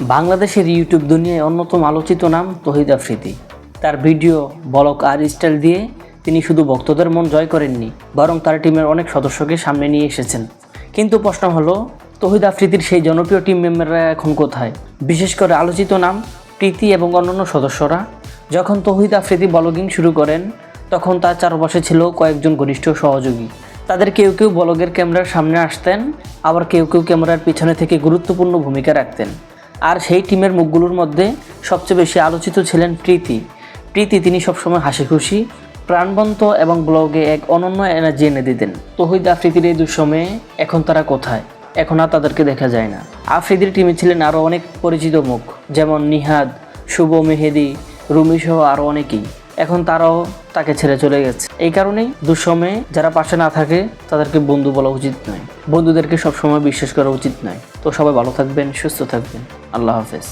বাংলাদেশের ইউটিউব দুনিয়ায় অন্যতম আলোচিত নাম তহিদ আফ্রিদি। তার ভিডিও বলক আর স্টাইল দিয়ে তিনি শুধু ভক্তদের মন জয় করেননি, বরং তার টিমের অনেক সদস্যকে সামনে নিয়ে এসেছেন। কিন্তু প্রশ্ন হলো, তহিদ আফ্রিদির সেই জনপ্রিয় টিম মেম্বাররা এখন কোথায়? বিশেষ করে আলোচিত নাম, প্রীতি এবং অন্যান্য সদস্যরা। যখন তহিদ আফ্রিদি ব্লগিং শুরু করেন, তখন তার চারপাশে ছিল কয়েকজন ঘনিষ্ঠ সহযোগী। তাদের কেউ কেউ ব্লগের ক্যামেরার সামনে আসতেন, আবার কেউ কেউ ক্যামেরার পিছনে থেকে গুরুত্বপূর্ণ ভূমিকা রাখতেন। আর সেই টিমের মুখগুলোর মধ্যে সবচেয়ে বেশি আলোচিত ছিলেন প্রীতি। প্রীতি তিনি সবসময় হাসি খুশি প্রাণবন্ত এবং ব্লগে এক অনন্য এনার্জি এনে দিতেন। তহিদ আফ্রিদির এই দুঃসময়ে এখন তারা কোথায়? এখন আর তাদেরকে দেখা যায় না। আফ্রিদির টিমে ছিলেন আরও অনেক পরিচিত মুখ, যেমন নিহাদ, শুভ মেহেদি, রুমি সহ আরও অনেকেই। এখন তারাও তাকে ছেড়ে চলে গেছে। এই কারণেই দুঃসময়ে যারা পাশে না থাকে, তাদেরকে বন্ধু বলা উচিত নয়। বন্ধুদেরকে সবসময় বিশ্বাস করা উচিত নয়। তো সবাই ভালো থাকবেন, সুস্থ থাকবেন। আল্লাহ হাফেজ।